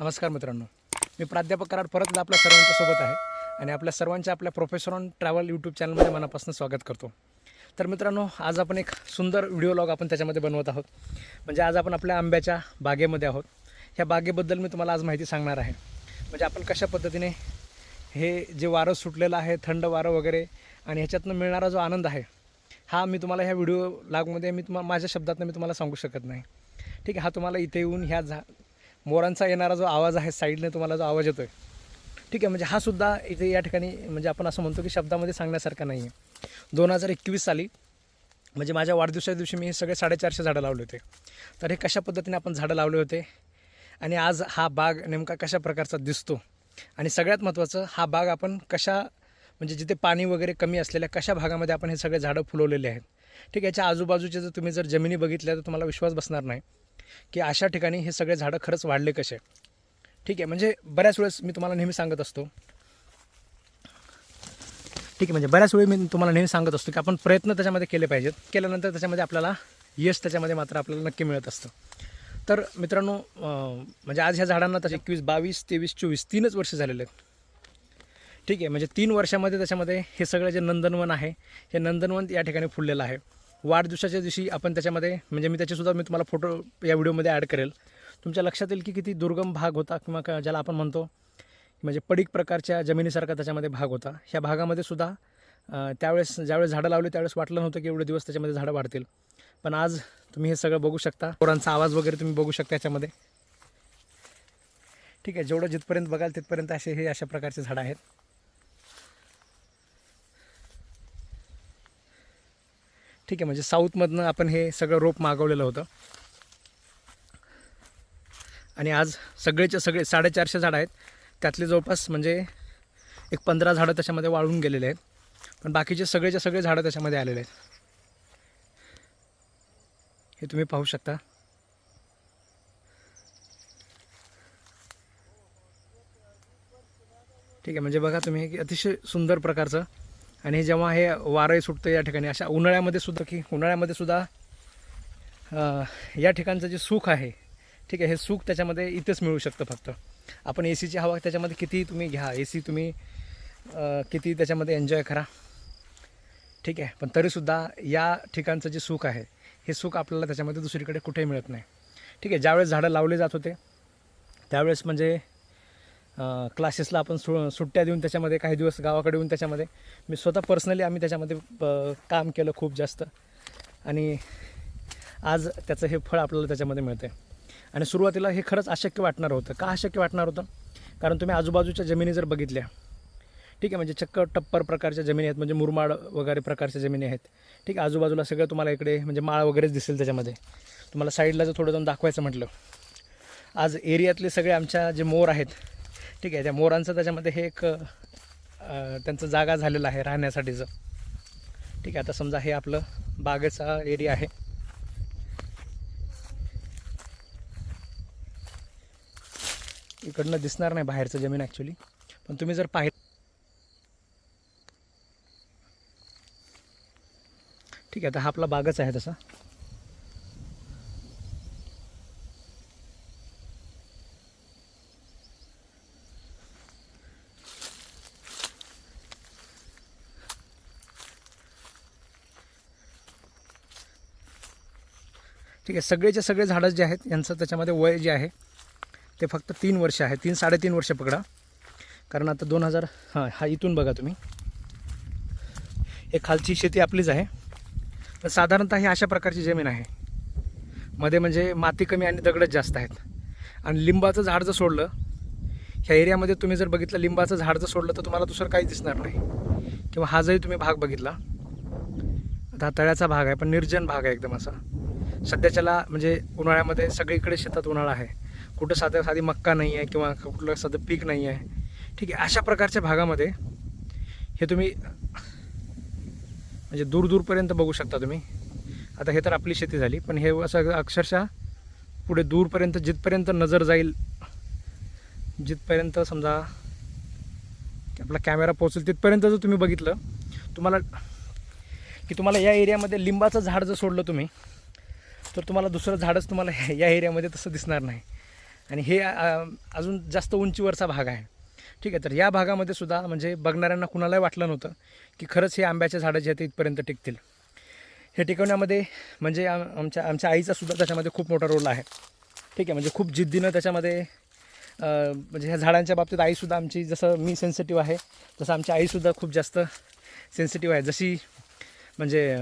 नमस्कार मित्रांनो. मी प्राध्यापक कराड परत आपल्या सर्वांच्या सोबत आहे आणि आपल्या सर्वांच्या आपल्या प्रोफेसर ऑन ट्रॅव्हल यूट्यूब चॅनलमध्ये मनापासून स्वागत करतो. तर मित्रांनो आज आपण एक सुंदर व्हिडिओ लॉग आपण त्याच्यामध्ये बनवत आहोत. म्हणजे आज आपण आपल्या आंब्याच्या बागेमध्ये आहोत. ह्या बागेबद्दल मी तुम्हाला आज माहिती सांगणार आहे. म्हणजे आपण कशा पद्धतीने हे जे वारं सुटलेलं आहे थंड वारं वगैरे आणि ह्याच्यातनं मिळणारा जो आनंद आहे हा मी तुम्हाला ह्या व्हिडिओ लागमध्ये मी तुम्हाला माझ्या शब्दातनं मी तुम्हाला सांगू शकत नाही. ठीक आहे हा तुम्हाला इथे येऊन ह्या झा मोरांचा येणारा जो आवाज आहे साईडने तुम्हाला जो आवाज येतो आहे ठीक आहे म्हणजे हा सुद्धा इथे या ठिकाणी म्हणजे आपण असं म्हणतो की शब्दामध्ये सांगण्यासारखा नाही आहे दोन हजार एकवीस साली म्हणजे माझ्या वाढदिवसाच्या दिवशी मी हे सगळे साडेचारशे झाडं लावले होते. तर हे कशा पद्धतीने आपण झाडं लावले होते? आणि आज हा बाग नेमका कशा प्रकारचा दिसतो? आणि सगळ्यात महत्त्वाचं हा बाग आपण कशा म्हणजे जिथे पाणी वगैरे कमी असलेल्या कशा भागामध्ये आपण हे सगळे झाडं फुलवलेले आहेत? ठीक आहे याच्या आजूबाजूचे जर तुम्ही जर जमिनी बघितल्या तर तुम्हाला विश्वास बसणार नाही. की अशा ठिकाणी हे सगळे झाडं खरंच वाढले कसे? ठीक आहे म्हणजे बऱ्याच वेळेस मी तुम्हाला नेहमी सांगत असतो. ठीक आहे म्हणजे बऱ्याच वेळी मी तुम्हाला नेहमी सांगत असतो की आपण प्रयत्न त्याच्यामध्ये केले पाहिजेत. केल्यानंतर त्याच्यामध्ये आपल्याला यश त्याच्यामध्ये मात्र आपल्याला नक्की मिळत असतं. तर मित्रांनो म्हणजे आज ह्या झाडांना तसे एकवीस बावीस तेवीस चोवीस तीनच वर्ष झालेले आहेत. ठीक आहे म्हणजे तीन वर्षामध्ये त्याच्यामध्ये हे सगळं जे नंदनवन आहे हे नंदनवन या ठिकाणी फुललेलं आहे. वाढदिवसाच्या दिवशी आपण त्याच्यामध्ये म्हणजे मी त्याचेसुद्धा मी तुम्हाला फोटो या व्हिडिओमध्ये ॲड करेल. तुमच्या लक्षात येईल की किती दुर्गम भाग होता किंवा का- ज्याला आपण म्हणतो म्हणजे पडीक प्रकारच्या जमिनीसारखा त्याच्यामध्ये भाग होता. ह्या भागामध्ये सुद्धा त्यावेळेस ज्यावेळेस झाडं लावली त्यावेळेस वाटलं नव्हतं की एवढे दिवस त्याच्यामध्ये झाडं वाढतील. पण आज तुम्ही हे सगळं बघू शकता. पोरांचा आवाज वगैरे तुम्ही बघू शकता याच्यामध्ये. ठीक आहे जेवढं जिथपर्यंत बघाल तिथपर्यंत असे हे अशा प्रकारचे झाडं आहेत. ठीक आहे म्हणजे साऊथमधनं आपण हे सगळं रोप मागवलेलं होतं. आणि आज सगळेच्या सगळे साडेचारशे झाडं आहेत. त्यातले जवळपास म्हणजे एक पंधरा झाडं त्याच्यामध्ये वाळून गेलेले आहेत. पण बाकीचे सगळेचे सगळे झाडं त्याच्यामध्ये आलेले आहेत. हे तुम्ही पाहू शकता. ठीक आहे म्हणजे बघा तुम्ही अतिशय सुंदर प्रकारचं आणि जेव्हा हे वारंही सुटतं या ठिकाणी अशा उन्हाळ्यामध्ये सुद्धा की उन्हाळ्यामध्ये सुद्धा या ठिकाणचं जे सुख आहे ठीक आहे हे सुख त्याच्यामध्ये इथेच मिळू शकतं फक्त. आपण ए सीची हवा त्याच्यामध्ये किती तुम्ही घ्या ए सी तुम्ही किती त्याच्यामध्ये एन्जॉय करा. ठीक आहे पण तरीसुद्धा या ठिकाणचं जे सुख आहे हे सुख आपल्याला त्याच्यामध्ये दुसरीकडे कुठेही मिळत नाही. ठीक आहे ज्यावेळेस झाडं लावले जात होते त्यावेळेस म्हणजे क्लासेसला आपण सु सुट्ट्या देऊन त्याच्यामध्ये काही दिवस गावाकडे येऊन त्याच्यामध्ये. मी स्वतः पर्सनली आम्ही त्याच्यामध्ये काम केलं खूप जास्त. आणि आज त्याचं हे फळ आपल्याला त्याच्यामध्ये मिळतं आहे आणि सुरुवातीला हे खरंच अशक्य वाटणार होतं. का अशक्य वाटणार होतं? कारण तुम्ही आजूबाजूच्या जमिनी जर बघितल्या ठीक आहे म्हणजे चक्क टप्पर प्रकारच्या जमिनी आहेत म्हणजे मुरमाड वगैरे प्रकारच्या जमिनी आहेत. ठीक आहे आजूबाजूला सगळं तुम्हाला इकडे म्हणजे माळ वगैरेच दिसेल त्याच्यामध्ये. तुम्हाला साईडला जर थोडं जाऊन दाखवायचं म्हटलं. आज एरियातले सगळे आमच्या जे मोर आहेत ठीक आहे त्या मोरांचं त्याच्यामध्ये हे एक त्यांचं जागा झालेलं आहे राहण्यासाठीचं. ठीक आहे आता समजा हे आपलं बागेचा एरिया आहे. इकडनं दिसणार नाही बाहेरचं जमीन ॲक्च्युली पण तुम्ही जर पाहिलं ठीक आहे आता हा आपला बागच आहे तसा. ठीक आहे. सगळेचे सगळे झाडं जे आहेत यांचं त्याच्यामध्ये वय जे आहे ते फक्त तीन वर्ष आहे. तीन साडेतीन वर्ष पकडा. कारण आता दोन हजार हां हा इथून बघा तुम्ही. हे खालची शेती आपलीच आहे. पण साधारणतः ही अशा प्रकारची जमीन आहे. मध्ये म्हणजे माती कमी आणि दगडच जास्त आहेत. आणि लिंबाचं झाड जर सोडलं ह्या एरियामध्ये तुम्ही जर बघितलं लिंबाचं झाड जर सोडलं तर तुम्हाला दुसरं काही दिसणार नाही. किंवा हा जरी तुम्ही भाग बघितला आता तळ्याचा भाग आहे पण निर्जन भाग आहे एकदम असा. सध्याच्याला म्हणजे उन्हाळ्यामध्ये सगळीकडे शेतात उन्हाळा आहे. कुठं साधं साधी मक्का नाही आहे किंवा कुठलं साधं पीक नाही आहे. ठीक आहे अशा प्रकारच्या भागामध्ये हे तुम्ही म्हणजे दूर दूरपर्यंत बघू शकता तुम्ही. आता हे तर आपली शेती झाली पण हे असं अक्षरशः पुढे दूरपर्यंत जिथपर्यंत नजर जाईल जिथपर्यंत समजा आपला कॅमेरा पोहोचेल तिथपर्यंत जर तुम्ही बघितलं तुम्हाला की तुम्हाला या एरियामध्ये लिंबाचं झाड जर सोडलं तुम्ही तर तुम्हाला दुसरं झाडच तुम्हाला या एरियामध्ये तसं दिसणार नाही. आणि हे अजून जास्त उंचीवरचा भाग आहे. ठीक आहे तर या भागामध्ये सुद्धा म्हणजे बघणाऱ्यांना कुणालाही वाटलं नव्हतं की खरंच हे आंब्याचे झाडं जे आहेत इथपर्यंत टिकतील. हे टिकवण्यामध्ये म्हणजे आम आमच्या आमच्या आईचा सुद्धा त्याच्यामध्ये खूप मोठा रोल आहे. ठीक आहे म्हणजे खूप जिद्दीनं त्याच्यामध्ये म्हणजे ह्या झाडांच्या बाबतीत आईसुद्धा आमची जसं मी सेन्सिटिव्ह आहे तसं आमची आईसुद्धा खूप जास्त सेन्सिटिव्ह आहे. जशी म्हणजे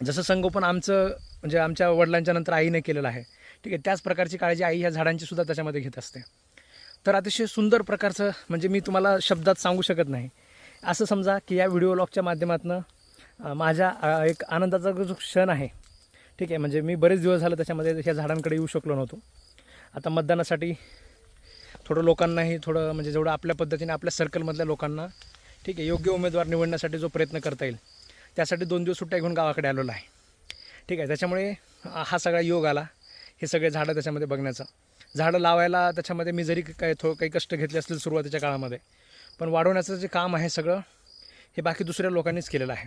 जसं संगोपन आमचं म्हणजे आमच्या वडिलांच्या नंतर आईने केलेलं आहे. ठीक आहे त्याच प्रकारची काळजी आई ह्या झाडांची सुद्धा त्याच्यामध्ये घेत असते. तर अतिशय सुंदर प्रकारचं म्हणजे मी तुम्हाला शब्दात सांगू शकत नाही. असं समजा की या व्हिडिओ लॉगच्या माध्यमातून माझ्या एक आनंदाचा जो क्षण आहे ठीक आहे म्हणजे मी बरेच दिवस झालं त्याच्यामध्ये ह्या झाडांकडे येऊ शकलो नव्हतो. आता मतदानासाठी थोडं लोकांनाही थोडं म्हणजे जेवढं आपल्या पद्धतीने आपल्या सर्कलमधल्या लोकांना ठीक आहे योग्य उमेदवार निवडण्यासाठी जो प्रयत्न करता येईल त्यासाठी दोन दिवस सुट्ट्या घेऊन गावाकडे आलेलो आहे. ठीक आहे त्याच्यामुळे हा सगळा योग आला. हे सगळे झाडं त्याच्यामध्ये बघण्याचा. झाडं लावायला त्याच्यामध्ये मी जरी काही थो काही कष्ट घेतले असतील सुरुवातीच्या काळामध्ये पण वाढवण्याचं जे काम आहे सगळं हे बाकी दुसऱ्या लोकांनीच केलेलं आहे.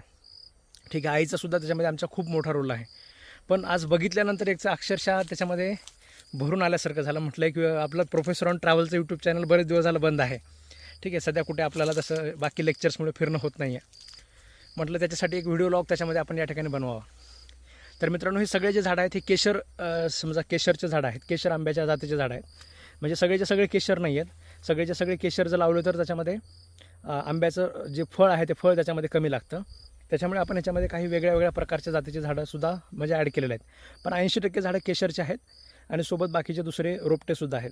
ठीक आहे आईचासुद्धा त्याच्यामध्ये आमचा खूप मोठा रोल आहे. पण आज बघितल्यानंतर एकचं अक्षरशः त्याच्यामध्ये भरून आल्यासारखं झालं. म्हटलं की आपलं प्रोफेसर ऑन ट्रॅव्हलचं यूट्यूब चॅनल बरेच दिवस झालं बंद आहे. ठीक आहे सध्या कुठे आपल्याला तसं बाकी लेक्चर्समुळे फिरणं होत नाही आहे म्हटलं त्याच्यासाठी एक व्हिडिओ लॉग त्याच्यामध्ये आपण या ठिकाणी बनवावा. तर मित्रांनो हे सगळे जे झाडं आहेत हे केशर समजा केशरचे झाडं आहेत केशर आंब्याच्या जातीचे झाडं आहेत. म्हणजे सगळेचे सगळे केशर नाही आहेत. सगळेचे सगळे केशर जर लावले तर त्याच्यामध्ये आंब्याचं जे फळ आहे ते फळ त्याच्यामध्ये कमी लागतं. त्याच्यामुळे आपण याच्यामध्ये काही वेगळ्या वेगळ्या प्रकारच्या जातीचे झाडंसुद्धा म्हणजे ॲड केलेले आहेत. पण ऐंशी टक्के झाडं केशरचे आहेत आणि सोबत बाकीचे दुसरे रोपटेसुद्धा आहेत.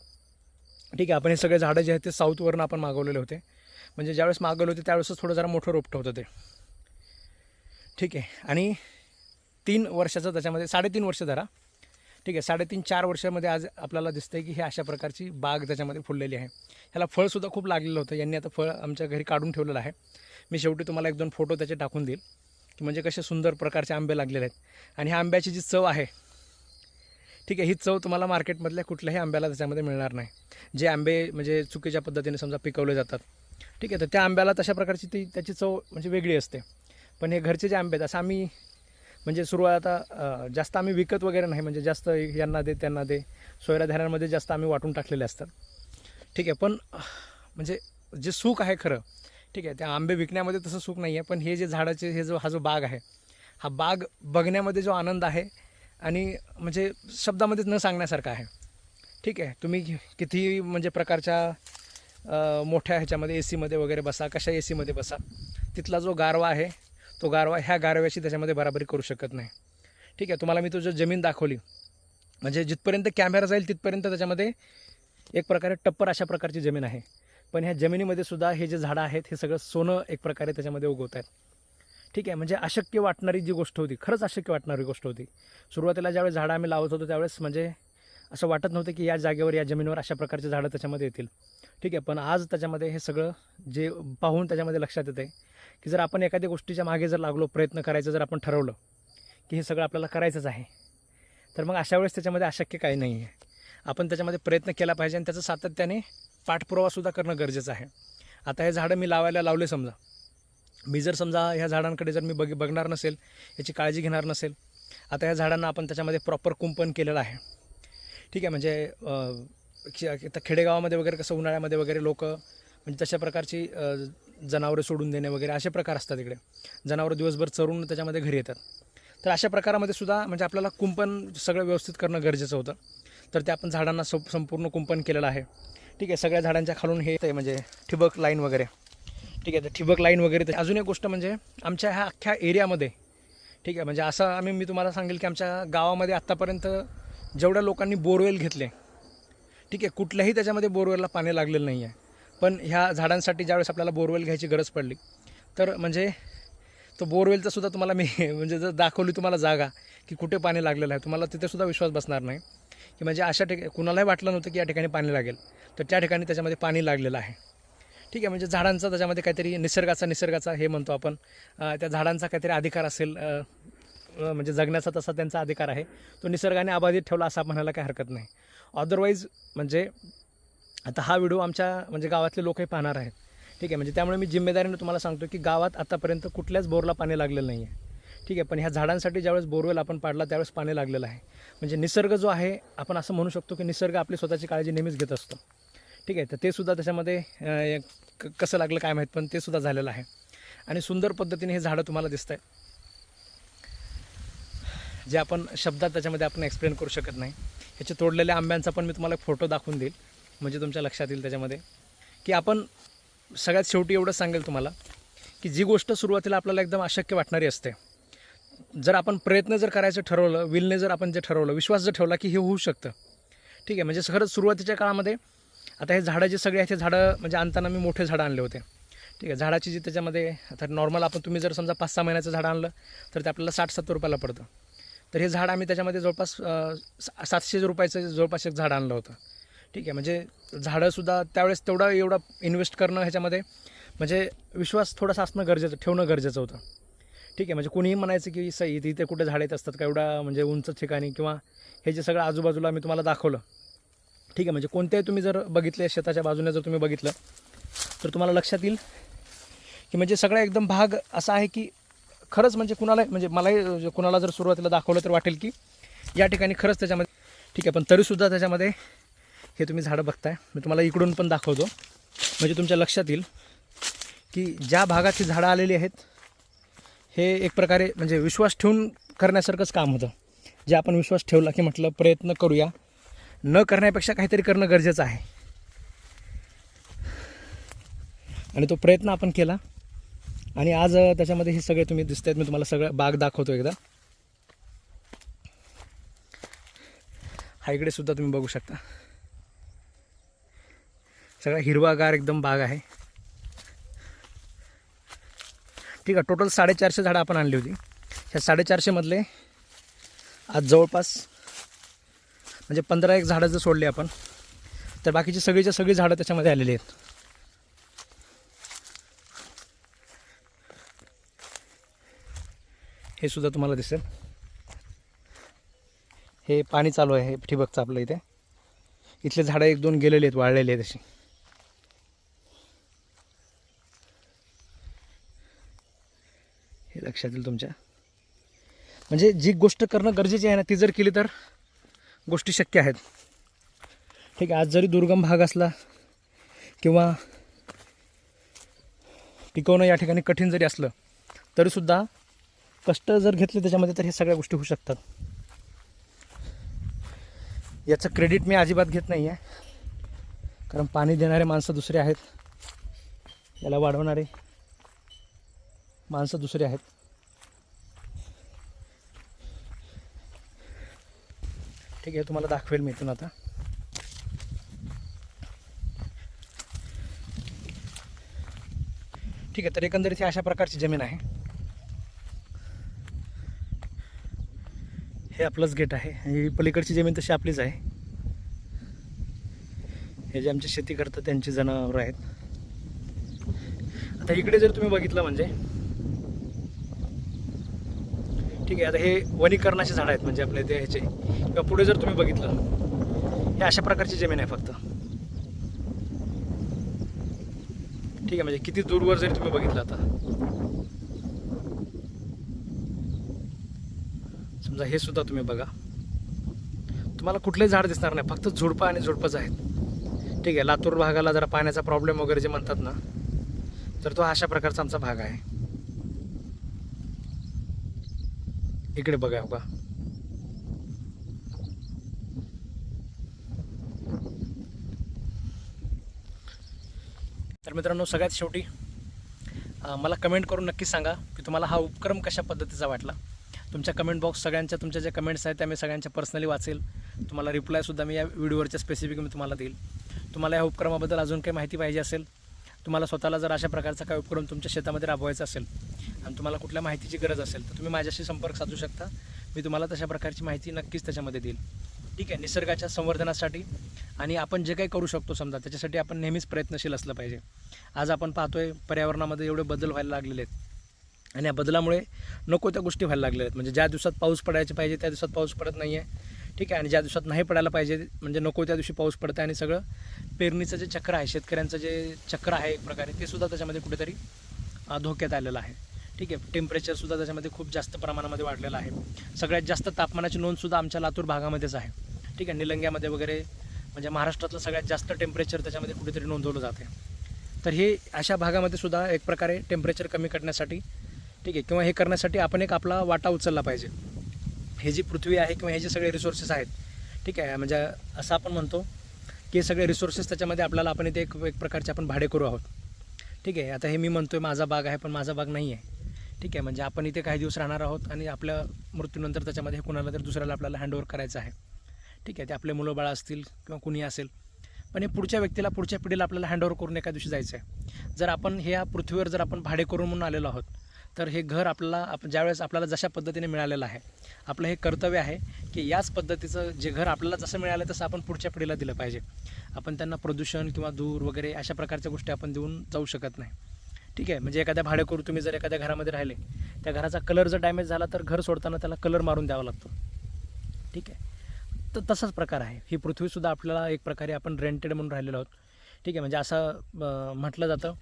ठीक आहे आपण हे सगळे झाडं जे आहेत ते साऊथवरून आपण मागवलेले होते. म्हणजे ज्यावेळेस मागवले होते त्यावेळेसच थोडं जरा मोठं रोपटं होतं ते. ठीक आहे आणि तीन वर्षाचं त्याच्यामध्ये साडेतीन वर्ष धरा. ठीक आहे साडेतीन चार वर्षामध्ये आज आपल्याला दिसतंय की हे अशा प्रकारची बाग त्याच्यामध्ये फुललेली आहे. ह्याला फळसुद्धा खूप लागलेलं होतं. यांनी आता फळ आमच्या घरी काढून ठेवलेलं आहे. मी शेवटी तुम्हाला एक दोन फोटो त्याचे टाकून देईल की म्हणजे कसे सुंदर प्रकारचे आंबे लागलेले आहेत. आणि ह्या आंब्याची जी चव आहे ठीक आहे ही चव तुम्हाला मार्केटमधल्या कुठल्याही आंब्याला त्याच्यामध्ये मिळणार नाही. जे आंबे म्हणजे चुकीच्या पद्धतीने समजा पिकवले जातात ठीक आहे तर त्या आंब्याला तशा प्रकारची ती त्याची चव म्हणजे वेगळी असते. पण हे घरचे जे आंबे आहेत असं आम्ही म्हणजे सुरुवात आता जास्त आम्ही विकत वगैरे नाही म्हणजे जास्त यांना दे त्यांना दे. सोयराधाऱ्यांमध्ये जास्त आम्ही वाटून टाकलेले असतात. ठीक आहे पण म्हणजे जे सुख आहे खरं ठीक आहे त्या आंबे विकण्यामध्ये तसं सुख नाही आहे पण हे जे झाडाचे हे जो हा जो बाग आहे हा बाग बघण्यामध्ये जो आनंद आहे आणि म्हणजे शब्दामध्येच न सांगण्यासारखा आहे. ठीक आहे तुम्ही कितीही म्हणजे प्रकारच्या मोठ्या ह्याच्यामध्ये ए सीमध्ये वगैरे बसा कशा ए सीमध्ये बसा तिथला जो गारवा आहे तो गारवा ह्या गारव्याशी त्याच्यामध्ये बराबरी करू शकत नाही. ठीक आहे तुम्हाला मी तो जो जमीन दाखवली. म्हणजे जिथपर्यंत कॅमेरा जाईल तिथपर्यंत त्याच्यामध्ये एक प्रकारे टप्पर अशा प्रकारची जमीन आहे. पण ह्या जमिनीमध्ये सुद्धा हे जे झाडं आहेत हे सगळं सोनं एक प्रकारे त्याच्यामध्ये उगवत आहेत. ठीक आहे म्हणजे अशक्य वाटणारी जी गोष्ट होती खरंच अशक्य वाटणारी गोष्ट होती. सुरुवातीला ज्यावेळेस झाडं आम्ही लावत होतो त्यावेळेस म्हणजे असं वाटत नव्हतं की या जागेवर या जमिनीवर अशा प्रकारचे झाडं त्याच्यामध्ये येतील. ठीक आहे पण आज त्याच्यामध्ये हे सगळं जे पाहून त्याच्यामध्ये लक्षात येतं आहे की जर आपण एखाद्या गोष्टीच्या मागे जर लागलो प्रयत्न करायचं जर आपण ठरवलं की हे सगळं आपल्याला करायचंच आहे तर मग अशा वेळेस त्याच्यामध्ये अशक्य काही नाही आहे. आपण त्याच्यामध्ये प्रयत्न केला पाहिजे आणि त्याचा सातत्याने पाठपुरावासुद्धा करणं गरजेचं आहे. आता हे झाडं मी लावायला लावले समजा. मी जर समजा ह्या झाडांकडे जर मी बघ बघणार नसेल याची काळजी घेणार नसेल आता ह्या झाडांना आपण त्याच्यामध्ये प्रॉपर कुंपण केलेलं आहे. ठीक आहे म्हणजे आता खेडेगावामध्ये वगैरे कसं उन्हाळ्यामध्ये वगैरे लोक म्हणजे तशा प्रकारची जनावरं सोडून देणे वगैरे असे प्रकार असतात इकडे. जनावरं दिवसभर चरून त्याच्यामध्ये घरी येतात. तर अशा प्रकारामध्ये सुद्धा म्हणजे आपल्याला कुंपण सगळं व्यवस्थित करणं गरजेचं होतं. तर ते आपण झाडांना सं संपूर्ण कुंपण केलेलं आहे. ठीक आहे सगळ्या झाडांच्या खालून हे ते म्हणजे ठिबक लाईन वगैरे. ठीक आहे तर ठिबक लाईन वगैरे ते. अजून एक गोष्ट म्हणजे आमच्या ह्या अख्ख्या एरियामध्ये ठीक आहे म्हणजे असं आम्ही मी तुम्हाला सांगेल की आमच्या गावामध्ये आत्तापर्यंत जेवढ्या लोकांनी बोरवेल घेतले ठीक आहे कुठल्याही त्याच्यामध्ये बोरवेलला पाणी लागलेलं नाही आहे पण ह्या झाडांसाठी ज्यावेळेस आपल्याला बोरवेल घ्यायची गरज पडली तर म्हणजे तो बोरवेलचा सुद्धा तुम्हाला मी म्हणजे जर दाखवली तुम्हाला जागा की कुठे पाणी लागलेलं आहे तुम्हाला तिथेसुद्धा विश्वास बसणार नाही. की म्हणजे अशा ठिकाणी कुणालाही वाटलं नव्हतं की या ठिकाणी पाणी लागेल तर त्या ठिकाणी त्याच्यामध्ये पाणी लागलेलं आहे. ठीक आहे म्हणजे झाडांचा त्याच्यामध्ये काहीतरी निसर्गाचा निसर्गाचा हे म्हणतो आपण त्या झाडांचा काहीतरी अधिकार असेल म्हणजे जगण्याचा तसा त्यांचा अधिकार आहे. तो निसर्गाने अबाधित ठेवला असं म्हणायला काही हरकत नाही. अदरवाईज म्हणजे आता हा व्हिडिओ आमच्या म्हणजे गावातले लोकही पाहणार आहेत. ठीक आहे म्हणजे त्यामुळे मी जिम्मेदारीने तुम्हाला सांगतो की गावात आतापर्यंत कुठल्याच बोरला पाणी लागलेलं नाही आहे ठीक आहे पण ह्या झाडांसाठी ज्यावेळेस बोरवेल आपण पाडला त्यावेळेस पाणी लागलेलं आहे. म्हणजे निसर्ग जो आहे आपण असं म्हणू शकतो की निसर्ग आपली स्वतःची काळजी नेहमीच घेत असतो. ठीक आहे तर ते सुद्धा त्याच्यामध्ये क- कसं लागलं काय माहीत पण ते सुद्धा झालेलं आहे. आणि सुंदर पद्धतीने हे झाडं तुम्हाला दिसत आहेत जे आपण शब्दात त्याच्यामध्ये आपण एक्सप्लेन करू शकत नाही. ह्याचे तोडलेल्या आंब्यांचा पण मी तुम्हाला एक फोटो दाखवून देईल. म्हणजे तुमच्या लक्षात येईल त्याच्यामध्ये की आपण सगळ्यात शेवटी एवढंच सांगेल तुम्हाला की जी गोष्ट सुरुवातीला आपल्याला एकदम अशक्य वाटणारी असते. जर आपण प्रयत्न जर करायचं ठरवलं विलने जर आपण जे ठरवलं विश्वास जर ठेवला की हे होऊ शकतं. ठीक आहे म्हणजे खरंच सुरुवातीच्या काळामध्ये आता हे झाडं जे सगळे आहेत हे झाडं म्हणजे आणताना मी मोठे झाडं आणले होते. ठीक आहे झाडाची जी त्याच्यामध्ये आता नॉर्मल आपण तुम्ही जर समजा पाच सहा महिन्याचं झाडं आणलं तर ते आपल्याला साठ सत्तर रुपयाला पडतं. तर हे झाड आम्ही त्याच्यामध्ये जवळपास सा- सातशे रुपयाचं जवळपास एक झाड आणलं होतं. ठीक आहे. म्हणजे झाडंसुद्धा त्यावेळेस तेवढं एवढं इन्व्हेस्ट करणं ह्याच्यामध्ये म्हणजे विश्वास थोडासा असणं गरजेचं ठेवणं गरजेचं होतं. ठीक आहे. म्हणजे कोणीही म्हणायचं की सई इथे कुठे झाडं येत असतात का? एवढा म्हणजे उंच ठिकाणी किंवा हे जे सगळं आजूबाजूला मी तुम्हाला दाखवलं. ठीक आहे. म्हणजे कोणत्याही तुम्ही जर बघितले शेताच्या बाजूने जर तुम्ही बघितलं तर तुम्हाला लक्षात येईल की म्हणजे सगळा एकदम भाग असा आहे की खरंच म्हणजे कुणाला म्हणजे मलाही म्हणजे कुणाला जर सुरुवातीला दाखवलं तर वाटेल की या ठिकाणी खरंच त्याच्यामध्ये ठीक आहे. पण तरीसुद्धा त्याच्यामध्ये हे तुम्ही झाडं बघताय. मी तुम्हाला इकडून पण दाखवतो. म्हणजे तुमच्या लक्षात येईल की ज्या भागात ही झाडं आलेली आहेत हे एक प्रकारे म्हणजे विश्वास ठेवून करण्यासारखंच काम होतं. जे आपण विश्वास ठेवला की म्हटलं प्रयत्न करूया. न करण्यापेक्षा काहीतरी करणं गरजेचं आहे. आणि तो प्रयत्न आपण केला. आणि आज त्याच्यामध्ये हे सगळे तुम्ही दिसत आहेत मी तुम्हाला सगळं बाग दाखवतो एकदा. हा इकडे सुद्धा तुम्ही बघू शकता. सगळा हिरवागार एकदम बाग आहे. ठीक आहे टोटल साडेचारशे झाडं आपण आणली होती. ह्या साडेचारशेमधले आज जवळपास म्हणजे पंधरा एक झाडं जर सोडली आपण तर बाकीची सगळीच्या सगळी झाडं त्याच्यामध्ये आलेली आहेत. हे सुद्धा तुम्हाला दिसेल. हे पाणी चालू आहे हे ठिबकचं आपलं इथे. इथले झाडं एक दोन गेलेले आहेत वाळलेले आहेत अशी. लक्षात येईल तुमच्या. म्हणजे जी गोष्ट करणं गरजेची आहे ना ती जर केली तर गोष्टी शक्य आहेत. ठीक आहे आज जरी दुर्गम भाग असला किंवा टिकवणं या ठिकाणी कठीण जरी असलं तरीसुद्धा कष्ट जर घेतले त्याच्यामध्ये तर हे सगळ्या गोष्टी होऊ शकतात. याचं क्रेडिट मी अजिबात घेत नाही आहे कारण पाणी देणारे माणसं दुसरे आहेत. याला वाढवणारे माणसं दुसरी आहेत. ठीक आहे तुम्हाला दाखवेल मी इथून आता. ठीक आहे तर एकंदरीत ही अशा प्रकारची जमीन आहे. हे आपलंच गेट आहे. ही पलीकडची जमीन तशी आपलीच आहे. हे जे आमची शेती करतात त्यांची जनावरं आहेत. आता इकडे जर तुम्ही बघितलं म्हणजे ठीक आहे आता हे वनीकरणाचे झाड आहेत म्हणजे आपले ते ह्याचे. किंवा पुढे जर तुम्ही बघितलं हे अशा प्रकारची जमीन आहे फक्त. ठीक आहे म्हणजे किती दूरवर जरी तुम्ही बघितलं आता. समजा हे सुद्धा तुम्ही बघा. तुम्हाला कुठलंही झाड दिसणार नाही फक्त झुडपं आणि झुडपंच आहेत. ठीक आहे लातूर भागाला जरा पाण्याचा प्रॉब्लेम वगैरे जे म्हणतात ना तर तो अशा प्रकारचा आमचा भाग आहे. इकडे बघा बघा तर मित्रांनो सगळ्यात शेवटी मला कमेंट करून नक्की सांगा की तुम्हाला हा उपक्रम कशा पद्धतीचा वाटला? तुमच्या कमेंट बॉक्स सगळ्यांच्या तुमच्या ज्या कमेंट्स आहेत त्या मी सगळ्यांच्या पर्सनली वाचेल. तुम्हाला रिप्लायसुद्धा मी या व्हिडिओवरच्या स्पेसिफिक मी तुम्हाला देईल. तुम्हाला या उपक्रमाबद्दल अजून काही माहिती पाहिजे असेल तुम्हाला स्वतःला जर अशा प्रकारचा काही उपक्रम तुमच्या शेतामध्ये राबवायचा असेल आणि तुम्हाला कुठल्या माहितीची गरज असेल तर तुम्ही माझ्याशी संपर्क साधू शकता. मी तुम्हाला तशा प्रकारची माहिती नक्कीच त्याच्यामध्ये देईल. ठीक आहे निसर्गाच्या संवर्धनासाठी आणि आपण जे काही करू शकतो समजा त्याच्यासाठी आपण नेहमीच प्रयत्नशील असलं पाहिजे. आज आपण पाहतोय पर्यावरणामध्ये एवढे बदल व्हायला लागलेले आहेत. आणि या बदलामुळे नको त्या गोष्टी व्हायला लागलेल्या आहेत. म्हणजे ज्या दिवसात पाऊस पडायचे पाहिजे त्या दिवसात पाऊस पडत नाही आहे ठीक आहे आणि ज्या दिवसात नाही पडायला पाहिजे म्हणजे नको त्या दिवशी पाऊस पडतं आणि सगळं पेरणीचं जे चक्र आहे शेतकऱ्यांचं जे चक्र आहे एक प्रकारे ते सुद्धा त्याच्यामध्ये कुठेतरी धोक्यात आलेलं आहे. ठीक आहे टेम्परेचरसुद्धा त्याच्यामध्ये खूप जास्त प्रमाणामध्ये वाढलेलं आहे. सगळ्यात जास्त तापमानाची नोंदसुद्धा आमच्या लातूर भागामध्येच आहे. ठीक आहे निलंग्यामध्ये वगैरे म्हणजे महाराष्ट्रातलं सगळ्यात जास्त टेम्परेचर त्याच्यामध्ये कुठेतरी नोंदवलं जाते तर हे अशा भागामध्ये सुद्धा एक प्रकारे टेम्परेचर कमी करण्यासाठी ठीक आहे किंवा हे करण्यासाठी आपण एक आपला वाटा उचलला पाहिजे. हे जी पृथ्वी आहे किंवा हे जे सगळे रिसोर्सेस आहेत ठीक आहे म्हणजे असं आपण म्हणतो की हे सगळे रिसोर्सेस त्याच्यामध्ये आपल्याला आपण इथे एक एक प्रकारचे आपण भाडे करू आहोत. ठीक आहे आता हे मी म्हणतो आहे माझा बाग आहे पण माझा बाग नाही आहे ठीक आहे म्हणजे आपण इथे काही दिवस राहणार आहोत आणि आपल्या मृत्यूनंतर त्याच्यामध्ये कुणाला तर दुसऱ्याला आपल्याला हँडओव्हर करायचं आहे. ठीक आहे ते आपले मुलं बाळं असतील किंवा कुणी असेल. पण हे पुढच्या व्यक्तीला पुढच्या पिढीला आपल्याला हँडओव्हर करून एका दिवशी जायचं आहे जर आपण हे या पृथ्वीवर जर आपण भाडे करून म्हणून आलेलो आहोत तर हे घर आपल्याला आपण ज्यावेळेस आपल्याला जशा पद्धतीने मिळालेलं आहे आपलं हे कर्तव्य आहे की याच पद्धतीचं जे घर आपल्याला जसं मिळालं तसं आपण पुढच्या पिढीला दिलं पाहिजे. आपण त्यांना प्रदूषण किंवा धूर वगैरे अशा प्रकारच्या गोष्टी आपण देऊन जाऊ शकत नाही. ठीक आहे? म्हणजे एखाद्या भाडेकरू तुम्ही जर एखाद्या घरामध्ये राहिले त्या घराचा कलर जर डॅमेज झाला तर घर सोडताना त्याला कलर मारून द्यावा लागतो. ठीक आहे? तर तसाच प्रकार आहे. ही पृथ्वीसुद्धा आपल्याला एक प्रकारे आपण रेंटेड म्हणून राहिलेलो आहोत. ठीक आहे? म्हणजे असं म्हटलं जातं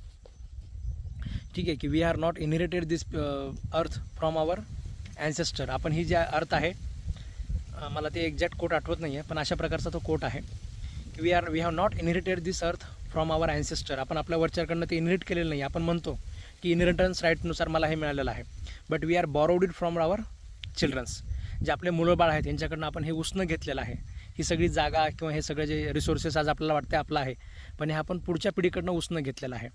ठीक आहे की we are not inherited this earth from our ॲन्सेस्टर आपण ही जी अर्थ आहे मला ते एक्झॅक्ट कोट आठवत नाही आहे पण अशा प्रकारचा तो कोट आहे की we are we have not inherited this earth from our ॲन्सेस्टर आपण आपल्या वरच्याकडनं ते इनहेरिट केलेलं नाही. आपण म्हणतो की इनहेरिटन्स राईटनुसार मला हे मिळालेलं आहे. But we are borrowed it from our childrens जे आपले मुलं बाळ आहेत त्यांच्याकडनं आपण हे उसणं घेतलेलं आहे. ही सगळी जागा किंवा हे सगळे जे रिसोर्सेस आज आपल्याला वाटते आपलं आहे पण हे आपण पुढच्या पिढीकडनं उसणं घेतलेलं आहे.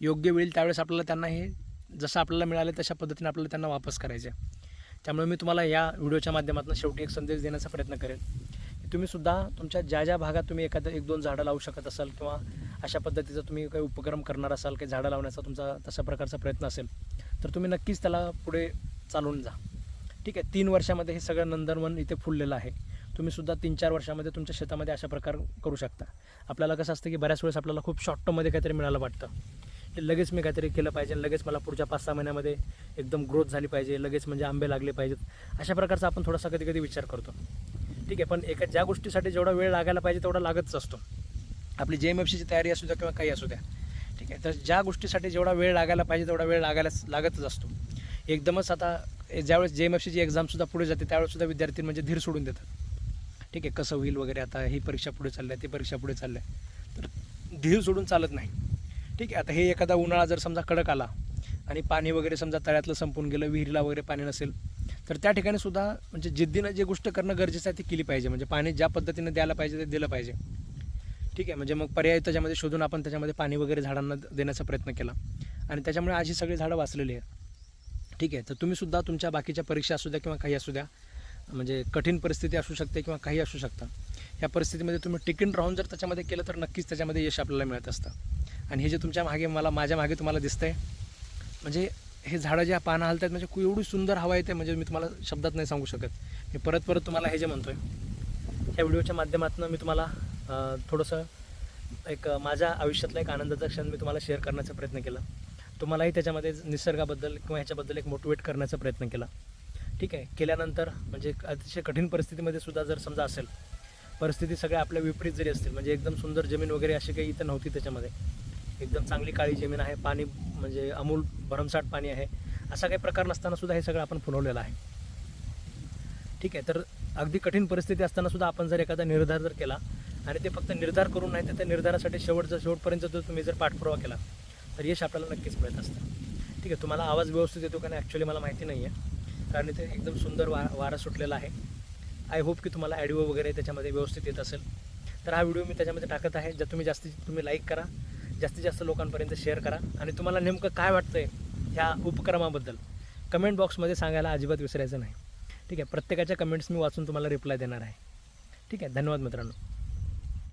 योग्य वेळी त्यावेळेस आपल्याला त्यांना हे जसं आपल्याला मिळालं तशा पद्धतीने आपल्याला त्यांना वापस करायचे त्यामुळे मी तुम्हाला या व्हिडिओच्या माध्यमातून शेवटी एक संदेश देण्याचा प्रयत्न करेन. की तुम्ही सुद्धा तुमच्या ज्या ज्या भागात तुम्ही एखादं एक दोन झाडं लावू शकत असाल किंवा अशा पद्धतीचा तुम्ही काही उपक्रम करणार असाल काही झाडं लावण्याचा तुमचा तशा प्रकारचा प्रयत्न असेल तर तुम्ही नक्कीच त्याला पुढे चालवून जा. ठीक आहे तीन वर्षामध्ये हे सगळं नंदनवन इथे फुललेलं आहे. तुम्ही सुद्धा तीन चार वर्षामध्ये तुमच्या शेतामध्ये अशा प्रकार करू शकता. आपल्याला कसं असतं की बऱ्याच वेळेस आपल्याला खूप शॉर्ट टर्ममध्ये काहीतरी मिळालं वाटतं. ते लगेच मी काहीतरी केलं पाहिजे आणि लगेच मला पुढच्या पाच सहा महिन्यामध्ये एकदम ग्रोथ झाली पाहिजे लगेच म्हणजे आंबे लागले पाहिजेत. अशा प्रकारचा आपण थोडासा कधी कधी विचार करतो. ठीक आहे पण एका ज्या गोष्टीसाठी जेवढा वेळ लागायला पाहिजे तेवढा लागतच असतो. आपली जे एम एफ सीची तयारी असू द्या किंवा काही असू द्या. ठीक आहे? तर ज्या गोष्टीसाठी जेवढा वेळ लागायला पाहिजे तेवढा वेळ लागायलाच लागतच असतो. एकदमच आता ज्यावेळेस जे एम एफ सीची एक्झामसुद्धा पुढे जाते त्यावेळेस सुद्धा विद्यार्थी म्हणजे धीर सोडून देतात. ठीक आहे? कसं होईल वगैरे आता ही परीक्षा पुढे चालली आहे ती परीक्षा पुढे चालली आहे. तर धीर सोडून चालत नाही. ठीक आहे? आता हे एखादा उन्हाळा जर समजा कडक आला आणि पाणी वगैरे समजा तळ्यातलं संपून गेलं विहिरीला वगैरे पाणी नसेल तर त्या ठिकाणी सुद्धा म्हणजे जिद्दीनं जे गोष्ट करणं गरजेचं आहे ती केली पाहिजे. म्हणजे पाणी ज्या पद्धतीने द्यायला पाहिजे ते दिलं पाहिजे. ठीक आहे म्हणजे मग पर्याय त्याच्यामध्ये शोधून आपण त्याच्यामध्ये पाणी वगैरे झाडांना देण्याचा प्रयत्न केला. आणि त्याच्यामुळे आज ही सगळी झाडं वाचलेली आहे ठीक आहे तर तुम्हीसुद्धा तुमच्या बाकीच्या परीक्षा असू द्या किंवा काही असू द्या म्हणजे कठीण परिस्थिती असू शकते किंवा काही असू शकतं ह्या परिस्थितीमध्ये तुम्ही टिकून राहून जर त्याच्यामध्ये केलं तर नक्कीच त्याच्यामध्ये यश आपल्याला मिळत असतं. आणि हे जे तुमच्या मागे मला माझ्या मागे तुम्हाला दिसतंय म्हणजे हे झाडं ज्या पानं हलतात म्हणजे खूप एवढी सुंदर हवा येते म्हणजे मी तुम्हाला शब्दात नाही सांगू शकत. मी परत परत तुम्हाला हे जे म्हणतोय ह्या व्हिडिओच्या माध्यमातून मी तुम्हाला थोडंसं एक माझ्या आयुष्यातला एक आनंदाचा क्षण मी तुम्हाला शेअर करण्याचा प्रयत्न केला. तुम्हालाही त्याच्यामध्ये निसर्गाबद्दल किंवा ह्याच्याबद्दल एक मोटिवेट करण्याचा प्रयत्न केला. ठीक आहे. केल्यानंतर म्हणजे अतिशय कठीण परिस्थितीमध्ये सुद्धा जर समजा असेल परिस्थिती सगळ्या आपल्या विपरीत जरी असतील म्हणजे एकदम सुंदर जमीन वगैरे अशी काही इथं नव्हती त्याच्यामध्ये. एकदम चांगली काळी जमीन आहे पाणी म्हणजे अमूल भरमसाठ पाणी आहे असा काही प्रकार नसताना सुद्धा हे सगळं आपण फुलवलेलं आहे. ठीक आहे. तर अगदी कठीण परिस्थिती असताना सुद्धा आपण जर एखादा निर्धार जर केला आणि ते फक्त निर्धार करून नाही तर त्या निर्धारासाठी शेवटचा शेवटपर्यंत जर तुम्ही जर पाठपुरावा केला तर यश आपल्याला नक्कीच मिळत असतं. ठीक आहे तुम्हाला आवाज व्यवस्थित येतो का नाही ॲक्च्युली मला माहिती नाही आहे कारण इथे एकदम सुंदर वा वारा सुटलेला आहे. आय होप की तुम्हाला ॲडिओ वगैरे त्याच्यामध्ये व्यवस्थित येत असेल. तर हा व्हिडिओ मी त्याच्यामध्ये टाकत आहे. ज्या तुम्ही जास्तीत तुम्ही लाईक करा. जास्तीत जास्त लोकांपर्यंत शेअर करा. आणि तुम्हाला नेमकं काय वाटतं आहे ह्या उपक्रमाबद्दल? कमेंट बॉक्समध्ये सांगायला अजिबात विसरायचं नाही. ठीक आहे प्रत्येकाच्या कमेंट्स मी वाचून तुम्हाला रिप्लाय देणार आहे. ठीक आहे धन्यवाद मित्रांनो.